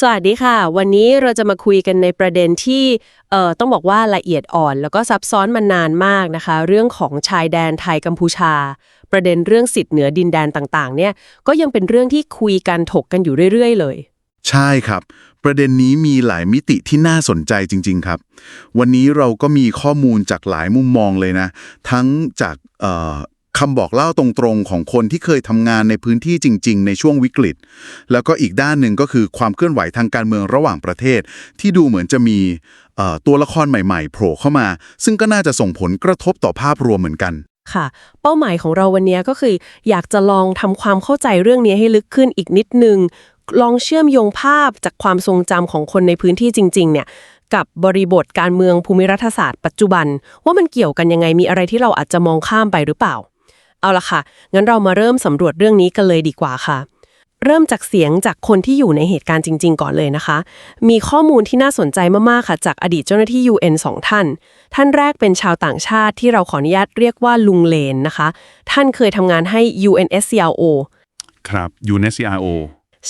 สวัสดีค่ะ วันนี้เราจะมาคุยกันในประเด็นที่เอ่อต้องบอกว่าละเอียดอ่อน แล้วก็ซับซ้อนมานานมากนะคะ เรื่องของชายแดนไทยกัมพูชา ประเด็นเรื่องสิทธิ์เหนือดินแดนต่างๆ เนี่ยก็ยังเป็นเรื่องที่คุยกันถกกันอยู่เรื่อยๆ เลย ใช่ครับ ประเด็นนี้มีหลายมิติที่น่าสนใจจริง ๆ ครับ วันนี้เราก็มีข้อมูลจากหลายมุมมองเลยนะ ทั้งจากเอ่อ คำบอกเล่าตรงๆของคนที่เคยทำงานในพื้นที่จริง ๆ ในช่วงวิกฤต แล้วก็อีกด้านหนึ่งก็คือความเคลื่อนไหวทางการเมืองระหว่างประเทศ ที่ดูเหมือนจะมีตัวละครใหม่ๆโผล่เข้ามา ซึ่งก็น่าจะส่งผลกระทบต่อภาพรวมเหมือนกันค่ะ เป้าหมายของเราวันนี้ก็คือ อยากจะลองทำความเข้าใจเรื่องนี้ให้ลึกขึ้นอีกนิดนึง ลองเชื่อมโยงภาพจากความทรงจำของคนในพื้นที่จริง ๆ เนี่ยกับบริบทการเมืองภูมิรัฐศาสตร์ปัจจุบัน ว่ามันเกี่ยวกันยังไงมีอะไรที่เราอาจจะมองข้ามไปหรือเปล่า เอาละค่ะ งั้นเรามาเริ่มสำรวจเรื่องนี้กันเลยดีกว่าค่ะ เริ่มจากเสียงจากคนที่อยู่ในเหตุการณ์จริง ๆ ก่อนเลยนะคะ มีข้อมูลที่น่าสนใจมาก ๆ ค่ะ จากอดีตเจ้าหน้าที่ UN สองท่าน ท่านแรกเป็นชาวต่างชาติที่เราขออนุญาตเรียกว่าลุงเลนนะคะ ท่านเคยทำงานให้ UNSCRO ครับ UNSCRO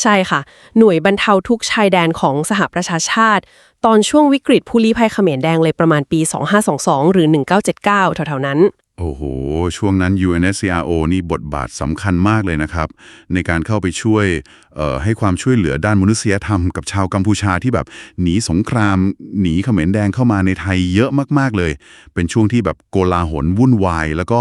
ใช่ค่ะ หน่วยบรรเทาทุกข์ชายแดนของสหประชาชาติ ตอนช่วงวิกฤตผู้ลี้ภัยเขมรแดงเลยประมาณปี 2522 หรือ 1979 แถวๆนั้น โอ้โห ช่วงนั้น UNSCRO นี่บทบาทสำคัญมากเลยนะครับ ในการเข้าไปช่วยเอ่อให้ความช่วยเหลือด้านมนุษยธรรมกับชาวกัมพูชาที่แบบหนีสงคราม หนีเขมรแดงเข้ามาในไทยเยอะมากๆเลย เป็นช่วงที่แบบโกลาหลวุ่นวาย แล้วก็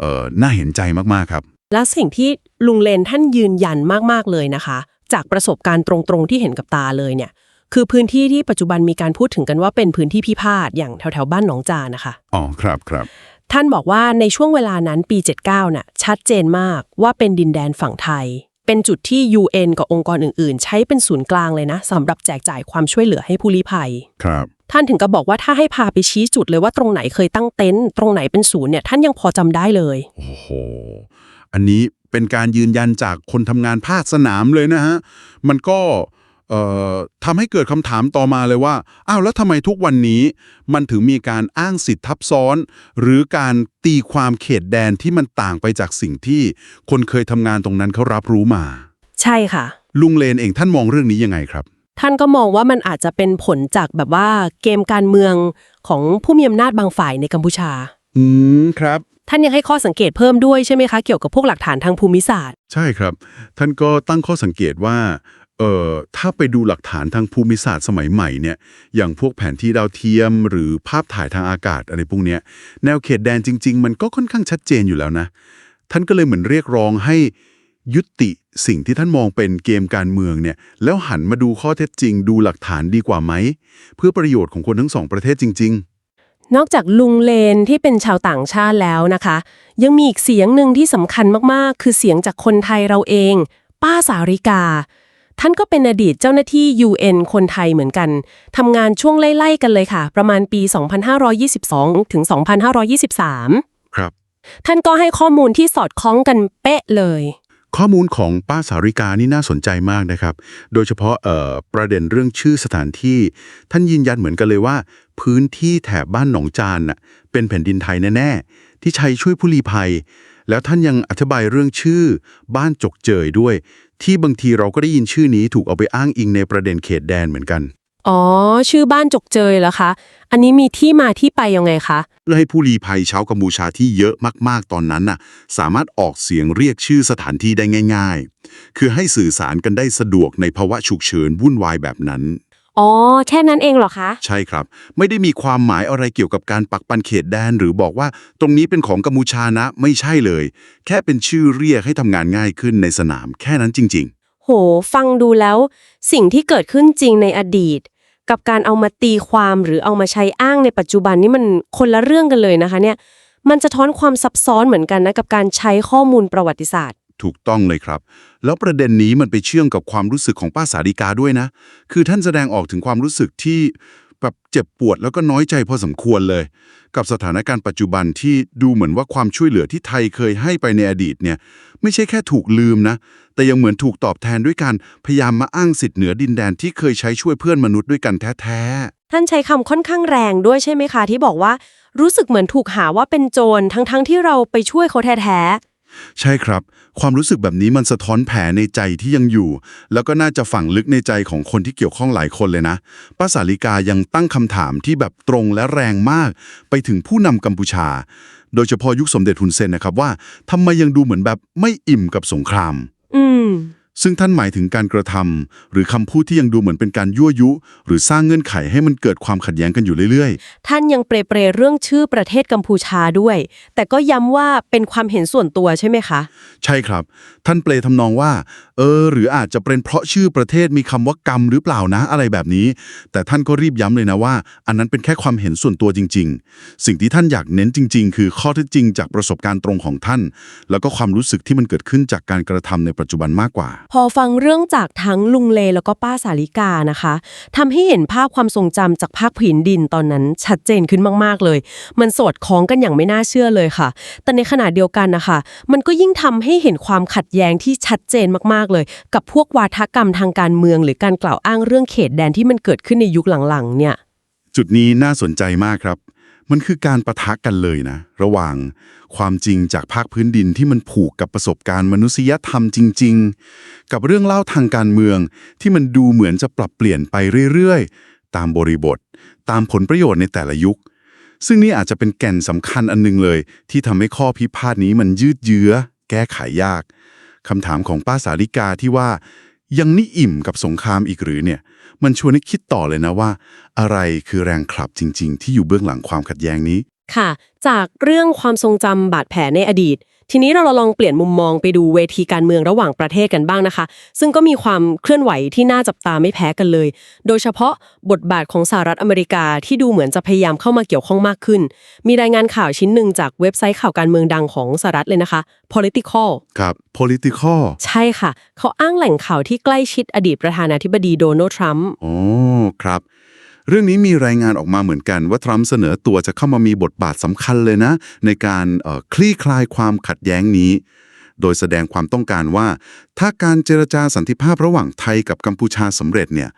เอ่อน่าเห็นใจมากๆครับ และสิ่งที่ลุงเลนท่านยืนยันมากๆเลยนะคะ จากประสบการณ์ตรงๆที่เห็นกับตาเลยเนี่ยคือพื้นที่ที่ปัจจุบันมีการพูดถึงกันว่าเป็นพื้นที่พิพาทอย่างแถวๆบ้านหนองจานะคะอ๋อครับครับ ท่านบอกว่าในช่วงเวลานั้นปี 79น่ะชัดเจนมากว่าเป็นดินแดนฝั่งไทย เป็นจุดที่ UN กับองค์กรอื่น ๆ ใช้เป็นศูนย์กลางเลยนะสำหรับแจกจ่ายความช่วยเหลือให้ผู้ลี้ภัย ครับ ท่านถึงก็บอกว่าถ้าให้พาไปชี้จุดเลยว่าตรงไหนเคยตั้งเต็นท์ตรงไหนเป็นศูนย์เนี่ยท่านยังพอจำได้เลย โอ้โห อันนี้เป็นการยืนยันจากคนทำงานภาคสนามเลยนะฮะ มันก็เอ่อ ทำให้เกิดคำถามต่อมาเลยว่า อ้าวแล้วทำไมทุกวันนี้ มันถึงมีการอ้างสิทธิ์ทับซ้อน หรือการตีความเขตแดนที่มันต่างไปจากสิ่งที่คนเคยทำงานตรงนั้นเขารับรู้มา ใช่ค่ะ ลุงเลนเองท่านมองเรื่องนี้ยังไงครับ ท่านก็มองว่ามันอาจจะเป็นผลจากแบบว่าเกมการเมืองของผู้มีอำนาจบางฝ่ายในกัมพูชา อืมครับ ท่านยังให้ข้อสังเกตเพิ่มด้วยใช่ไหมคะเกี่ยวกับพวกหลักฐานทางภูมิศาสตร์ ใช่ครับ ท่านก็ตั้งข้อสังเกตว่า เอ่อถ้าไปดูหลักฐานทางภูมิศาสตร์สมัยใหม่เนี่ยอย่างพวกแผนที่ดาวเทียม หรือภาพถ่ายทางอากาศอะไรพวกเนี้ยแนวเขตแดนจริง ๆ มันก็ค่อนข้างชัดเจนอยู่แล้วนะ ท่านก็เลยเหมือนเรียกร้องให้ยุติสิ่งที่ท่านมองเป็นเกมการเมืองเนี่ยแล้วหันมาดูข้อเท็จจริง ดูหลักฐานดีกว่าไหม เพื่อประโยชน์ของคนทั้งสองประเทศจริง ๆ นอกจากลุงเลนที่เป็นชาวต่างชาติแล้วนะคะ ยังมีอีกเสียงหนึ่งที่สำคัญมากๆ คือเสียงจากคนไทยเราเอง ป้าสาริกา ท่านก็เป็นอดีตเจ้าหน้าที่ UN คนไทยเหมือนกัน ทำงานช่วงไล่ๆกันเลยค่ะ ประมาณปี 2522 ถึง 2523ๆครับ ท่านก็ให้ข้อมูลที่สอดคล้องกันเป๊ะเลย ข้อมูลของป้าสาริกานี่น่าสนใจมากนะครับ โดยเฉพาะเอ่อประเด็นเรื่องชื่อสถานที่ ท่านยืนยันเหมือนกันเลยว่า พื้นที่แถบบ้านหนองจานน่ะเป็นแผ่นดินไทยแน่ๆที่ใช้ช่วยผู้ลี้ภัย แล้วท่านยังอธิบายเรื่องชื่อ บ้านจกเจยด้วย ที่บางทีเราก็ได้ยินชื่อนี้ถูกเอาไปอ้างอิงในประเด็นเขตแดนเหมือนกัน อ๋อ ชื่อบ้านจกเจยเหรอคะ อันนี้มีที่มาที่ไปยังไงคะเพื่อให้ผู้ลี้ภัยชาวกัมพูชาที่เยอะมากๆตอนนั้นน่ะ สามารถออกเสียงเรียกชื่อสถานที่ได้ง่าย ๆ คือให้สื่อสารกันได้สะดวกในภาวะฉุกเฉินวุ่นวายแบบนั้น อ๋อ แค่นั้นเองเหรอคะ ใช่ครับ ไม่ได้มีความหมายอะไรเกี่ยวกับการปักปันเขตแดน หรือบอกว่าตรงนี้เป็นของกัมพูชานะ ไม่ใช่เลย แค่เป็นชื่อเรียกให้ทำงานง่ายขึ้นในสนามแค่นั้นจริง โห ฟังดูแล้ว สิ่งที่เกิดขึ้นจริงในอดีต กับการเอามาตีความหรือเอามาใช้อ้างในปัจจุบันนี่มันคนละเรื่องกันเลยนะคะเนี่ย มันจะท้อนความซับซ้อนเหมือนกันนะกับการใช้ข้อมูลประวัติศาสตร์ๆ ถูกต้องเลยครับ แล้วประเด็นนี้มันไปเชื่อมกับความรู้สึกของป้าสาริกาด้วยนะ คือท่านแสดงออกถึงความรู้สึกที่แบบเจ็บปวดแล้วก็น้อยใจพอสมควรเลย กับสถานการณ์ปัจจุบันที่ดูเหมือนว่าความช่วยเหลือที่ไทยเคยให้ไปในอดีตเนี่ย ไม่ใช่แค่ถูกลืมนะ แต่ยังเหมือนถูกตอบแทนด้วยการพยายามมาอ้างสิทธิเหนือดินแดนที่เคยใช้ช่วยเพื่อนมนุษย์ด้วยกันแท้ๆท่านใช้คำค่อนข้างแรงด้วยใช่ไหมคะที่บอกว่า รู้สึกเหมือนถูกหาว่าเป็นโจรทั้งๆทที่เราไปช่วยเขาแท้ ใช่ครับ ความรู้สึกแบบนี้มันสะท้อนแผลในใจที่ยังอยู่ แล้วก็น่าจะฝังลึกในใจของคนที่เกี่ยวข้องหลายคนเลยนะป้าสาลิกายังตั้งคำถามที่แบบตรงและแรงมาก ไปถึงผู้นำกัมพูชา โดยเฉพาะยุคสมเด็จฮุนเซนนะครับว่าทำไมยังดูเหมือนแบบไม่อิ่มกับสงคราม อืม ซึ่งท่านหมายถึงการกระทำหรือคำพูดที่ยังดูเหมือนเป็นการยั่วยุ หรือสร้างเงื่อนไขให้มันเกิดความขัดแย้งกันอยู่เรื่อยท่านยังเปรเปรเรื่องชื่อประเทศกัมพูชาด้วย แต่ก็ย้ำว่าเป็นความเห็นส่วนตัวใช่ไหมคะๆใช่ครับ ท่านเปลทำนองว่า เออ หรืออาจจะเป็นเพราะชื่อประเทศมีคำว่ากรรมหรือเปล่านะอะไรแบบนี้ แต่ท่านก็รีบย้ำเลยนะว่า อันนั้นเป็นแค่ความเห็นส่วนตัวจริง ๆ สิ่งที่ท่านอยากเน้นจริง ๆ คือข้อเท็จจริงจากประสบการณ์ตรงของท่าน แล้วก็ความรู้สึกที่มันเกิดขึ้นจากการกระทำในปัจจุบันมากกว่า พอฟังเรื่องจากทั้งลุงเลแล้วก็ป้าสาลิกานะคะทำให้เห็นภาพความทรงจำจากภาคผืนดินตอนนั้นชัดเจนขึ้นมากๆเลย มันสอดคล้องกันอย่างไม่น่าเชื่อเลยค่ะ แต่ในขณะเดียวกันนะคะ มันก็ยิ่งทำให้เห็นความขัดแย้งที่ชัดเจนมากๆเลย กับพวกวาทกรรมทางการเมือง หรือการกล่าวอ้างเรื่องเขตแดนที่มันเกิดขึ้นในยุคหลังๆเนี่ย จุดนี้น่าสนใจมากครับ มันคือการประทะกันเลยนะ ระหว่างความจริงจากภาคพื้นดินที่มันผูกกับประสบการณ์มนุษยธรรมจริง ๆ กับเรื่องเล่าทางการเมือง ที่มันดูเหมือนจะปรับเปลี่ยนไปเรื่อยๆ ตามบริบท ตามผลประโยชน์ในแต่ละยุค ซึ่งนี่อาจจะเป็นแก่นสำคัญอันหนึงเลย ที่ทำให้ข้อพิพาทนี้มันยืดเยื้อ แก้ไขยากคำถามของป้าสาริกาที่ว่า ยังนี่อิ่มกับสงครามอีกหรือเนี่ย มันชวนให้คิดต่อเลยนะว่า อะไรคือแรงขับจริง ๆ ที่อยู่เบื้องหลังความขัดแย้งนี้ ค่ะ จากเรื่องความทรงจำบาดแผลในอดีต ทีนี้เราลองเปลี่ยนมุมมองไปดูเวทีการเมืองระหว่างประเทศกันบ้างนะคะ ซึ่งก็มีความเคลื่อนไหวที่น่าจับตาไม่แพ้กันเลย โดยเฉพาะบทบาทของสหรัฐอเมริกาที่ดูเหมือนจะพยายามเข้ามาเกี่ยวข้องมากขึ้น มีรายงานข่าวชิ้นหนึ่งจากเว็บไซต์ข่าวการเมืองดังของสหรัฐเลยนะคะ political ครับ political ใช่ค่ะ เขาอ้างแหล่งข่าวที่ใกล้ชิดอดีตประธานาธิบดีโดนัลด์ทรัมป์อ๋อครับ เรื่องนี้มีรายงานออกมาเหมือนกันว่าทรัมป์เสนอตัวจะเข้ามามีบทบาทสำคัญเลยนะ ในการเอ่อคลี่คลายความขัดแย้งนี้ โดยแสดงความต้องการว่า ถ้าการเจรจาสันติภาพระหว่างไทยกับกัมพูชาสำเร็จเนี่ย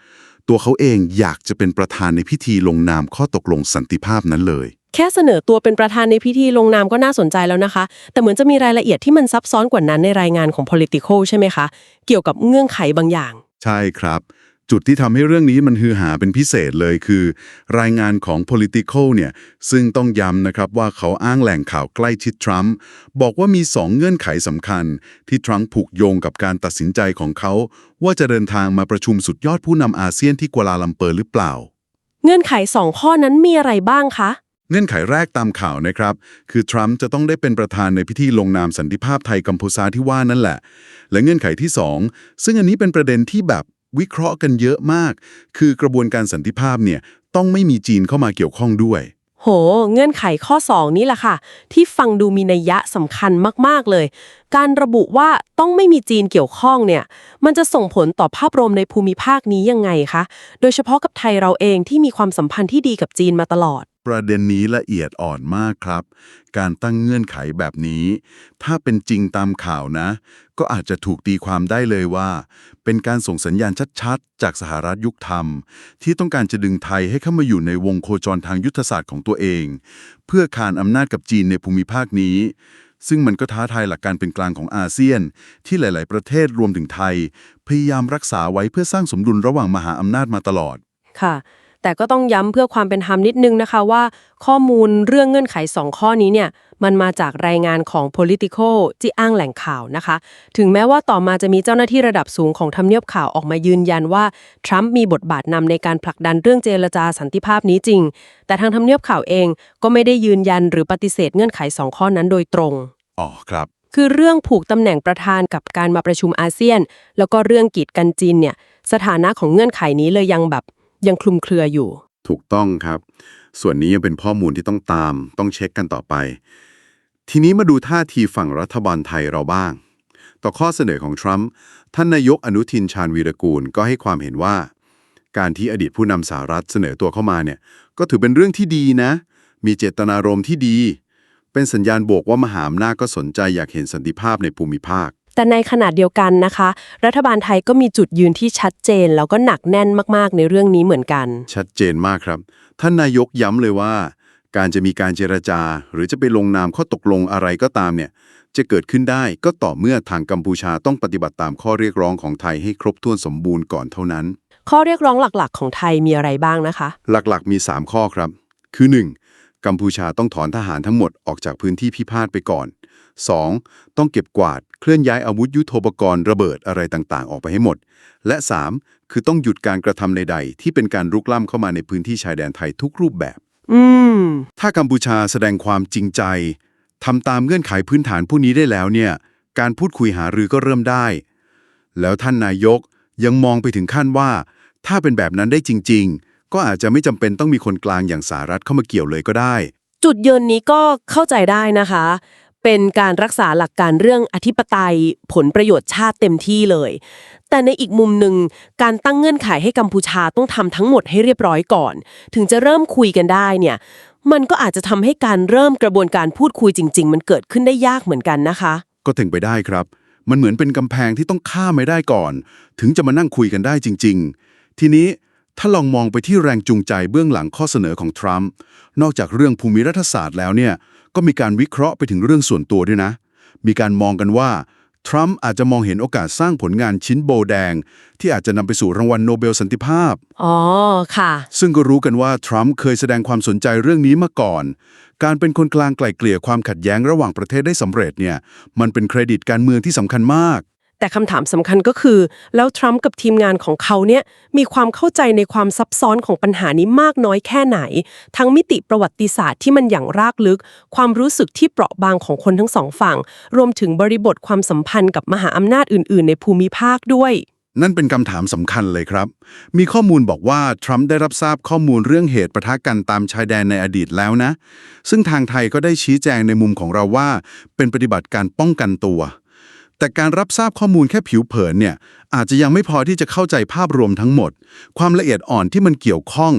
ตัวเขาเองอยากจะเป็นประธานในพิธีลงนามข้อตกลงสันติภาพนั้นเลย แค่เสนอตัวเป็นประธานในพิธีลงนามก็น่าสนใจแล้วนะคะ แต่เหมือนจะมีรายละเอียดที่มันซับซ้อนกว่านั้นในรายงานของ political ใช่ไหมคะ เกี่ยวกับเงื่อนไขบางอย่าง ใช่ครับ จุดที่ทำให้เรื่องนี้มันฮือหาเป็นพิเศษเลยคือ รายงานของ political เนี่ยซึ่งต้องย้ำนะครับว่าเขาอ้างแหล่งข่าวใกล้ชิดทรัมป์บอกว่ามีสองเงื่อนไขสำคัญ ที่ทรัมป์ผูกโยงกับการตัดสินใจของเขา ว่าจะเดินทางมาประชุมสุดยอดผู้นำอาเซียนที่กัวลาลัมเปอร์หรือเปล่า เงื่อนไขสองข้อนั้นมีอะไรบ้างคะเงื่อนไขแรกตามข่าวนะครับ คือทรัมป์จะต้องได้เป็นประธานในพิธีลงนามสันติภาพไทยกัมพูชาที่ว่านั่นแหละ และเงื่อนไขที่ 2 ซึ่งอันนี้เป็นประเด็นที่แบบ วิเคราะห์กันเยอะมาก คือกระบวนการสันติภาพเนี่ยต้องไม่มีจีนเข้ามาเกี่ยวข้องด้วย โห เงื่อนไขข้อ 2 นี้แหละค่ะ ที่ฟังดูมีนัยยะสำคัญมาก ๆ เลย การระบุว่าต้องไม่มีจีนเกี่ยวข้องเนี่ย มันจะส่งผลต่อภาพรวมในภูมิภาคนี้ยังไงคะ โดยเฉพาะกับไทยเราเองที่มีความสัมพันธ์ที่ดีกับจีนมาตลอด ประเด็นนี้ละเอียดอ่อนมากครับ การตั้งเงื่อนไขแบบนี้ ถ้าเป็นจริงตามข่าวนะ ก็อาจจะถูกตีความได้เลยว่า เป็นการส่งสัญญาณชัดๆ จากสหรัฐยุคธรรม ที่ต้องการจะดึงไทยให้เข้ามาอยู่ในวงโคจรทางยุทธศาสตร์ของตัวเอง เพื่อคานอำนาจกับจีนในภูมิภาคนี้ ซึ่งมันก็ท้าทายหลักการเป็นกลางของอาเซียน ที่หลาย ๆ ประเทศรวมถึงไทย พยายามรักษาไว้เพื่อสร้างสมดุลระหว่างมหาอำนาจมาตลอด ค่ะ แต่ก็ต้องย้ำเพื่อความเป็นธรรมนิดนึงนะคะว่า ข้อมูลเรื่องเงื่อนไข 2 ข้อนี้เนี่ยมันมาจากรายงานของ political ที่อ้างแหล่งข่าวนะคะ ถึงแม้ว่าต่อมาจะมีเจ้าหน้าที่ระดับสูงของทำเนียบข่าวออกมายืนยันว่า ทรัมป์มีบทบาทนำในการผลักดันเรื่องเจรจาสันติภาพนี้จริง แต่ทางทำเนียบข่าวเองก็ไม่ได้ยืนยันหรือปฏิเสธเงื่อนไข 2 ข้อนั้นโดยตรง อ๋อครับคือเรื่องผูกตำแหน่งประธานกับการมาประชุมอาเซียน แล้วก็เรื่องกีดกันจีนเนี่ยสถานะของเงื่อนไขนี้เลยยังแบบ ยังคลุมเครืออยู่ ถูกต้องครับ ส่วนนี้ยังเป็นข้อมูลที่ต้องตาม ต้องเช็คกันต่อไป ทีนี้มาดูท่าทีฝั่งรัฐบาลไทยเราบ้าง ต่อข้อเสนอของทรัมป์ท่านนายกอนุทินชาญวีรกูลก็ให้ความเห็นว่า การที่อดีตผู้นำสหรัฐเสนอตัวเข้ามาเนี่ยก็ถือเป็นเรื่องที่ดีนะ มีเจตนารมณ์ที่ดี เป็นสัญญาณบวกว่ามหาอำนาจก็สนใจอยากเห็นสันติภาพในภูมิภาค แต่ในขณะเดียวกันนะคะ รัฐบาลไทยก็มีจุดยืนที่ชัดเจน แล้วก็หนักแน่นมากๆในเรื่องนี้เหมือนกัน ชัดเจนมากครับ ท่านนายกย้ำเลยว่า การจะมีการเจรจา หรือจะไปลงนามข้อตกลงอะไรก็ตามเนี่ยจะเกิดขึ้นได้ก็ต่อเมื่อทางกัมพูชาต้องปฏิบัติตามข้อเรียกร้องของไทยให้ครบถ้วนสมบูรณ์ก่อนเท่านั้น ข้อเรียกร้องหลักๆ ของไทยมีอะไรบ้างนะคะ หลักๆมี 3 ข้อครับ คือ 1. กัมพูชาต้องถอนทหารทั้งหมดออกจากพื้นที่พิพาทไปก่อน 2. ต้องเก็บกวาดเคลื่อนย้ายอาวุธยุโทโธปกรณ์ระเบิดอะไรต่างๆ ออกไปให้หมด และ 3. คือต้องหยุดการกระทำใดๆ ที่เป็นการรุกล้ำเข้ามาในพื้นที่ชายแดนไทยทุกรูปแบบ อืม ถ้ากัมพูชาแสดงความจริงใจทำตามเงื่อนไขพื้นฐานพวกนี้ได้แล้วเนี่ย การพูดคุยหารือก็เริ่มได้ แล้วท่านนายกยังมองไปถึงขั้นว่า ถ้าเป็นแบบนั้นได้จริง ๆ ก็อาจจะไม่จำเป็นต้องมีคนกลางอย่างสหรัฐเข้ามาเกี่ยวเลยก็ได้ จุดยืนนี้ก็เข้าใจได้นะคะ เป็นการรักษาหลักการเรื่องอธิปไตยผลประโยชน์ชาติเต็มที่เลย แต่ในอีกมุมหนึ่งการตั้งเงื่อนไขให้กัมพูชาต้องทำทั้งหมดให้เรียบร้อยก่อน ถึงจะเริ่มคุยกันได้เนี่ยมันก็อาจจะทำให้การเริ่มกระบวนการพูดคุยจริง ๆ มันเกิดขึ้นได้ยากเหมือนกันนะคะ ก็ถึงไปได้ครับ มันเหมือนเป็นกำแพงที่ต้องข้ามไม่ได้ก่อน ถึงจะมานั่งคุยกันได้จริง ๆ ทีนี้ ถ้าลองมองไปที่แรงจูงใจเบื้องหลังข้อเสนอของทรัมป์นอกจากเรื่องภูมิรัฐศาสตร์แล้วเนี่ยก็มีการวิเคราะห์ไปถึงเรื่องส่วนตัวด้วยนะ มีการมองกันว่าทรัมป์อาจจะมองเห็นโอกาสสร้างผลงานชิ้นโบแดง ที่อาจจะนำไปสู่รางวัลโนเบลสันติภาพ อ๋อ ค่ะ ซึ่งก็รู้กันว่าทรัมป์เคยแสดงความสนใจเรื่องนี้มาก่อน การเป็นคนกลางไกล่เกลี่ยความขัดแย้งระหว่างประเทศได้สำเร็จเนี่ย มันเป็นเครดิตการเมืองที่สำคัญมาก แต่คำถามสำคัญก็คือ แล้วทรัมป์กับทีมงานของเขาเนี่ยมีความเข้าใจในความซับซ้อนของปัญหานี้มากน้อยแค่ไหน ทั้งมิติประวัติศาสตร์ที่มันอย่างรากลึก ความรู้สึกที่เปราะบางของคนทั้งสองฝั่ง รวมถึงบริบทความสัมพันธ์กับมหาอำนาจอื่น ๆ ในภูมิภาคด้วย นั่นเป็นคำถามสำคัญเลยครับ มีข้อมูลบอกว่า ทรัมป์ได้รับทราบข้อมูลเรื่องเหตุประทะกันตามชายแดนในอดีตแล้วนะ ซึ่งทางไทยก็ได้ชี้แจงในมุมของเราว่า เป็นปฏิบัติการป้องกันตัว แต่การรับทราบข้อมูลแค่ผิวเผินเนี่ยอาจจะยังไม่พอที่จะเข้าใจภาพรวมทั้งหมด ความละเอียดอ่อนที่มันเกี่ยวข้อง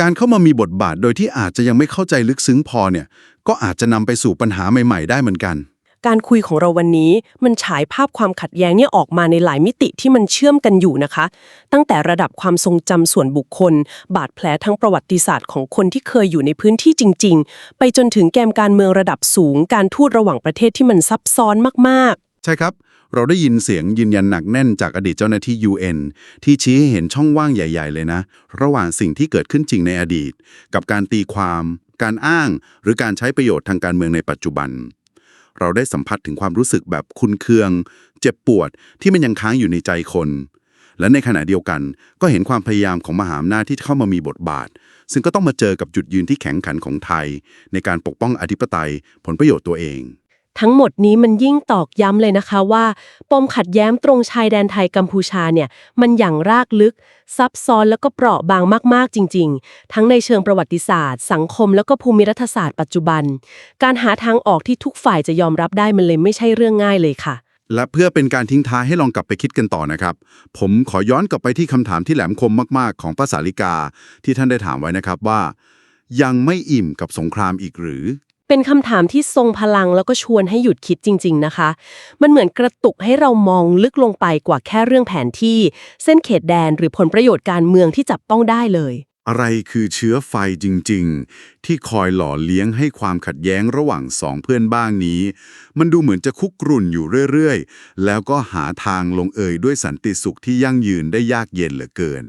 การเข้ามามีบทบาทโดยที่อาจจะยังไม่เข้าใจลึกซึ้งพอเนี่ยก็อาจจะนำไปสู่ปัญหาใหม่ ๆ ได้เหมือนกัน การคุยของเราวันนี้มันฉายภาพความขัดแย้งเนี่ยออกมาในหลายมิติที่มันเชื่อมกันอยู่นะคะ ตั้งแต่ระดับความทรงจำส่วนบุคคล บาดแผลทั้งประวัติศาสตร์ของคนที่เคยอยู่ในพื้นที่จริง ๆ ไปจนถึงแกมการเมืองระดับสูง การทูตระหว่างประเทศที่มันซับซ้อนมากๆ ใช่ครับ เราได้ยินเสียงยืนยันหนักแน่นจากอดีตเจ้าหน้าที่ UN ที่ชี้ให้เห็นช่องว่างใหญ่ ๆ เลยนะ ระหว่างสิ่งที่เกิดขึ้นจริงในอดีต กับการตีความ การอ้าง หรือการใช้ประโยชน์ทางการเมืองในปัจจุบัน เราได้สัมผัสถึงความรู้สึกแบบคุนเคือง เจ็บปวดที่มันยังค้างอยู่ในใจคน และในขณะเดียวกันก็เห็นความพยายามของมหาอำนาจที่เข้ามามีบทบาท ซึ่งก็ต้องมาเจอกับจุดยืนที่แข็งขันของไทย ในการปกป้องอธิปไตย ผลประโยชน์ตัวเอง ทั้งหมดนี้มันยิ่งตอกย้ำเลยนะคะว่าปมขัดแย้งตรงชายแดนไทยกัมพูชาเนี่ยมันอย่างรากลึก ซับซ้อนแล้วก็เปราะบางมากๆจริง ๆ ทั้งในเชิงประวัติศาสตร์ สังคมแล้วก็ภูมิรัฐศาสตร์ปัจจุบัน การหาทางออกที่ทุกฝ่ายจะยอมรับได้มันเลยไม่ใช่เรื่องง่ายเลยค่ะ และเพื่อเป็นการทิ้งท้ายให้ลองกลับไปคิดกันต่อนะครับ ผมขอย้อนกลับไปที่คำถามที่แหลมคมมากๆ ของภาษาลิกาที่ท่านได้ถามไว้นะครับว่า ยังไม่อิ่มกับสงครามอีกหรือ เป็นคำถามที่ทรงพลังแล้วก็ชวนให้หยุดคิดจริง ๆนะคะ มันเหมือนกระตุกให้เรามองลึกลงไปกว่าแค่เรื่องแผนที่ เส้นเขตแดนหรือผลประโยชน์การเมืองที่จับต้องได้เลย อะไรคือเชื้อไฟจริง ๆ ที่คอยหล่อเลี้ยงให้ความขัดแย้งระหว่างสองเพื่อนบ้างนี้ มันดูเหมือนจะคุกรุ่นอยู่เรื่อย ๆ แล้วก็หาทางลงเอยด้วยสันติสุขที่ยั่งยืนได้ยากเย็นเหลือเกิน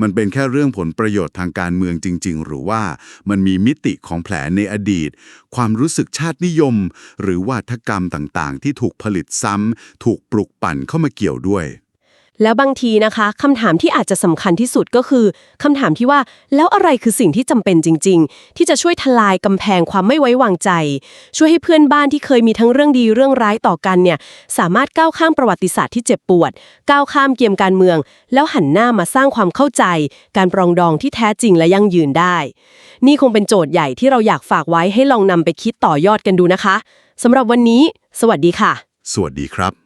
มันเป็นแค่เรื่องผลประโยชน์ทางการเมืองจริง ๆ หรือว่ามันมีมิติของแผลในอดีต ความรู้สึกชาตินิยม หรือวาทกรรมต่างๆ ที่ถูกผลิตซ้ำถูกปลุกปั่นเข้ามาเกี่ยวด้วย แล้วบางทีนะคะคำถามที่อาจจะสำคัญที่สุดก็คือคำถามที่ว่าแล้วอะไรคือสิ่งที่จำเป็นจริง ๆ ที่จะช่วยทลายกำแพงความไม่ไว้วางใจ ช่วยให้เพื่อนบ้านที่เคยมีทั้งเรื่องดีเรื่องร้ายต่อกันเนี่ยสามารถก้าวข้ามประวัติศาสตร์ที่เจ็บปวด ก้าวข้ามเกมการเมือง แล้วหันหน้ามาสร้างความเข้าใจ การปรองดองที่แท้จริงและยั่งยืนได้ นี่คงเป็นโจทย์ใหญ่ที่เราอยากฝากไว้ให้ลองนำไปคิดต่อยอดกันดูนะคะสำหรับวันนี้ สวัสดีค่ะ สวัสดีครับ